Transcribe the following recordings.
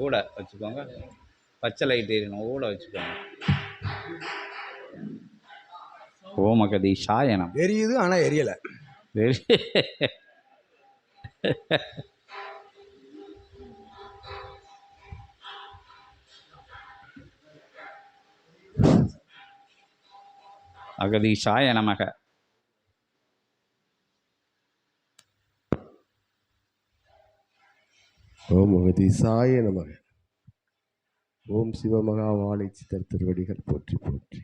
கூட வச்சுக்கோங்க. பச்சை லைட் எரியணும் கூட வச்சுக்கோங்க. ஓமகதி சாயனம். எரியுது ஆனால் எரியலை. வெரி அகதீஷாய நமக ஓம் மகதீசாய நமக. ஓம் சிவமகா வாழை சித்தர் திருவடிகள் போற்றி போற்றி.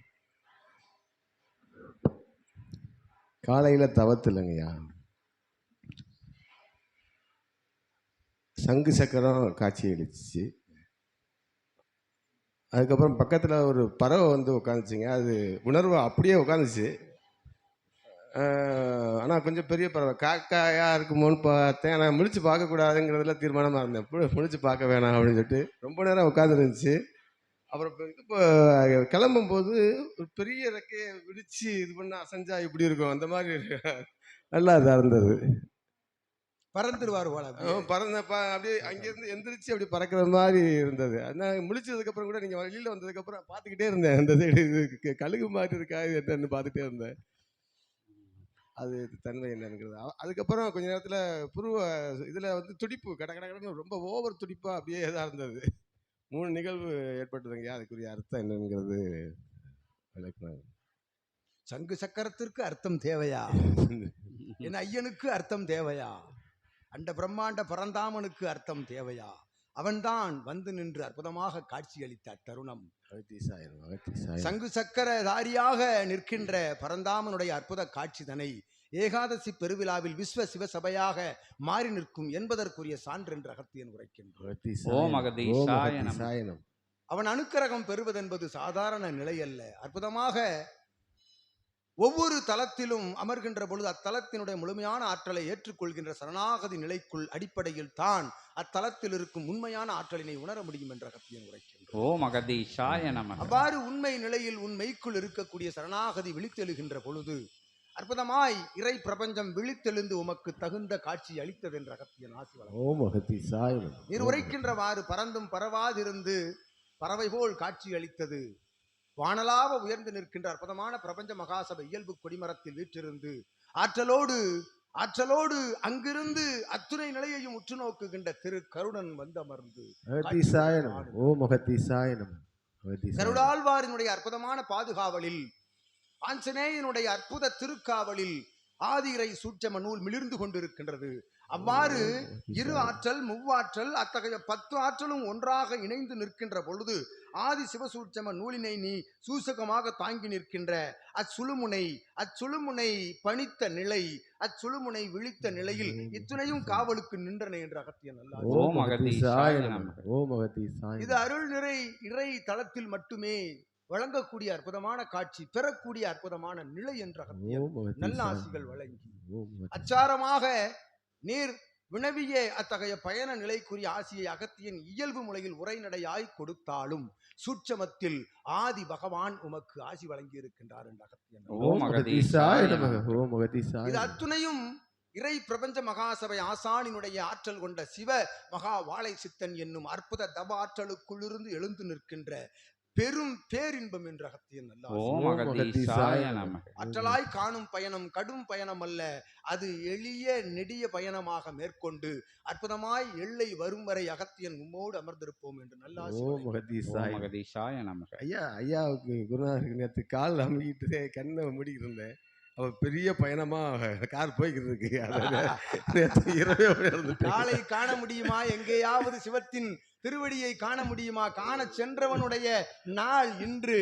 காலையில் தவத்தில்லைங்கய்யா. சங்கு சக்கரம் காட்சி அளிச்சிச்சு அதுக்கப்புறம் பக்கத்தில் ஒரு பறவை வந்து உட்காந்துச்சிங்க. அது உணர்வு அப்படியே உட்காந்துச்சு. ஆனால் கொஞ்சம் பெரிய பறவை காக்காயா இருக்குமோன்னு பார்த்தேன். ஆனால் முழிச்சு பார்க்கக்கூடாதுங்கிறதுல தீர்மானமாக இருந்தேன். முழிச்சு பார்க்க வேணாம் அப்படின்னு சொல்லிட்டு. ரொம்ப நேரம் உட்காந்துருந்துச்சு அப்புறம் இப்போ கிளம்பும்போது ஒரு பெரிய ரெக்கையை விரிச்சு இது பண்ண அசைஞ்சா இப்படி இருக்கும்? அந்த மாதிரி நல்லா இதாக இருந்தது. போல அவன் பறந்த ப அப்படியே அங்கேருந்து எந்திரிச்சு அப்படி பறக்கிற மாதிரி இருந்தது. ஆனால் முழிச்சதுக்கப்புறம் கூட நீங்கள் வெளியில் வந்ததுக்கப்புறம் பார்த்துக்கிட்டே இருந்தேன். அந்த சைடு இது கழுகு மாதிரி இருக்கா என்னன்னு பார்த்துட்டே இருந்தேன். அது தன்மை என்னங்கிறது. அதுக்கப்புறம் கொஞ்ச நேரத்தில் புருவ இதில் வந்து துடிப்பு கட கட கடன்னு ரொம்ப ஓவர் துடிப்பாக அப்படியே இதாக இருந்தது. மூணு நிகழ்வு ஏற்பட்டதுங்கய்யா அதுக்குரிய அர்த்தம் என்னங்கிறது விளக்குனாங்க சங்கு சக்கரத்திற்கு அர்த்தம் தேவையா? என் ஐயனுக்கு அர்த்தம் தேவையா? அண்ட பிரம்மாண்ட பரந்தாமனுக்கு அர்த்தம் தேவையா? அவன்தான் வந்து நின்று அற்புதமாக காட்சியளித்த அகத்தீசாயம் சங்கு சக்கரதாரியாக நிற்கின்ற பரந்தாமனுடைய அற்புத காட்சிதனை ஏகாதசி பெருவிழாவில் விஸ்வ சிவசபையாக மாறி நிற்கும் என்பதற்குரிய சான்று என்று அகத்தியன் உரைக்கின்றான். அவன் அனுக்கிரகம் பெறுவதென்பது சாதாரண நிலை அல்ல அற்புதமாக ஒவ்வொரு தலத்திலும் அமர்கின்ற பொழுது அத்தலத்தினுடைய முழுமையான ஆற்றலை ஏற்றுக்கொள்கின்ற சரணாகதி நிலைக்குள் அடிப்படையில் தான் அத்தலத்தில் இருக்கும் உண்மையான ஆற்றலினை உணர முடியும் என்ற அகத்தியன் உரைக்கின்றோம் அவ்வாறு உண்மை நிலையில் உன் மெய்க்குள் இருக்கக்கூடிய சரணாகதி விழித்தெழுகின்ற பொழுது அற்புதமாய் இறை பிரபஞ்சம் விழித்தெழுந்து உமக்கு தகுந்த காட்சி அளித்தது என்ற அகத்தியன் ஆசி அகத்தீசாயனம் நீர் உரைக்கின்றவாறு பறந்தும் பரவாதிருந்து பறவை போல் காட்சி அளித்தது. வானலாவ உயர்ந்து நிற்கின்ற அற்புதமான பிரபஞ்ச மகாசபை இயல்பு கொடிமரத்தில் வீற்றிருந்து ஆற்றலோடு ஆற்றலோடு அங்கிருந்து அத்துணை நிலையையும் உற்று நோக்குகின்ற திரு கருடன் வந்தமர்ந்து. ஓம் அகத்தீசாயனம் அகத்தீசாயனம் கருடாழ்வாரினுடைய அற்புதமான பாதுகாவலில் ஆஞ்சநேயனுடைய அற்புத திருக்காவலில் ஆதிரை சூட்சம நூல் மிளிர்ந்து கொண்டிருக்கின்றது. அவ்வாறு இரு ஆற்றல் முவ்வாற்றல் அத்தகைய பத்து ஆற்றலும் ஒன்றாக இணைந்து நிற்கின்ற பொழுது ஆதி சிவசூட்சம நூலினை நீ சூசகமாக தாங்கி நிற்கின்ற அச்சுழுமுனை அச்சுழுமுனை பணித்த நிலை அச்சுழுமுனை விழித்த நிலையில் இத்துணையும் காவலுக்கு நின்றன என்று அகத்திய நல்லா ஓம் அகதீஷாய நமக ஓம் அகத்தீசாயனம் இது அருள் நிறை இறை தளத்தில் மட்டுமே வழங்கக்கூடிய அற்புதமான காட்சி பெறக்கூடிய அற்புதமான நிலை என்ற அகத்தியன். நல்ல ஆசிகள் வழங்கி. அச்சாரமாக நீர் வினவிய அத்தகைய பயண நிலைக்குரிய ஆசியை அகத்தியன் இயல்பு முறையில் உரைநடையாய் கொடுத்தாலும் சூட்சமத்தில் ஆதி பகவான் உமக்கு ஆசி வழங்கி இருக்கின்றார் என்ற அகத்தியன் இது அத்துணையும் இறை பிரபஞ்ச மகாசபை ஆசானினுடைய ஆற்றல் கொண்ட சிவ மகா வாழை சித்தன் என்னும் அற்புத தவ ஆற்றலுக்குள்ளிருந்து எழுந்து நிற்கின்ற பெரும் பேரின்பம் என்ற அகத்தியன் நமக. ஆற்றலாய் காணும் பயணம் கடும் பயணம் அல்ல. அது எளிய நெடிய பயணமாக மேற்கொண்டு அற்புதமாய் எல்லை வரும் வரை அகத்தியன் உம்மோடு அமர்ந்திருப்போம் என்று நல்லா ஐயா ஐயாவுக்கு குருநாதருக்கு நேற்று கால் அமுக்கிட்டு கண்ணை மூடிக்கிட்டு இருந்தேன். அவர் பெரிய பயணமா கார் போய்கிட்டு இருக்கு. நாளை காண முடியுமா? எங்கேயாவது சிவத்தின் திருவடியை காண முடியுமா? காண சென்றவனுடைய நாள் இன்று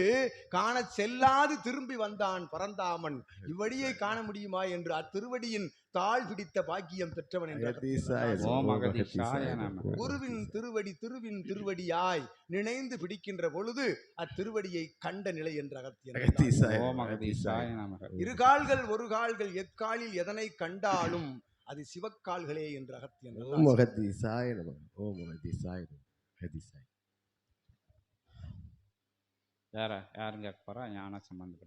காண செல்லாது திரும்பி வந்தான் பரந்தாமன். இவ்வழியை காண முடியுமா? என்று அத்திருவடியின் தாழ் பிடித்த பாக்கியம் பெற்றவன் என்று. குருவின் திருவடி திருவின் திருவடியாய் நினைந்து பிடிக்கின்ற பொழுது அத்திருவடியை கண்ட நிலை என்ற அகத்தியன் இரு கால்கள் ஒரு கால்கள் எக்காலில் எதனை கண்டாலும் அது சிவக்கால்களே என்று அகத்தியன் ஓம் அகத்தீசாய நமக ஓம் அகத்தீசாய நமக அகத்தீசாய வேற யாருங்க போறா? ஞான சம்பந்தப்பட்ட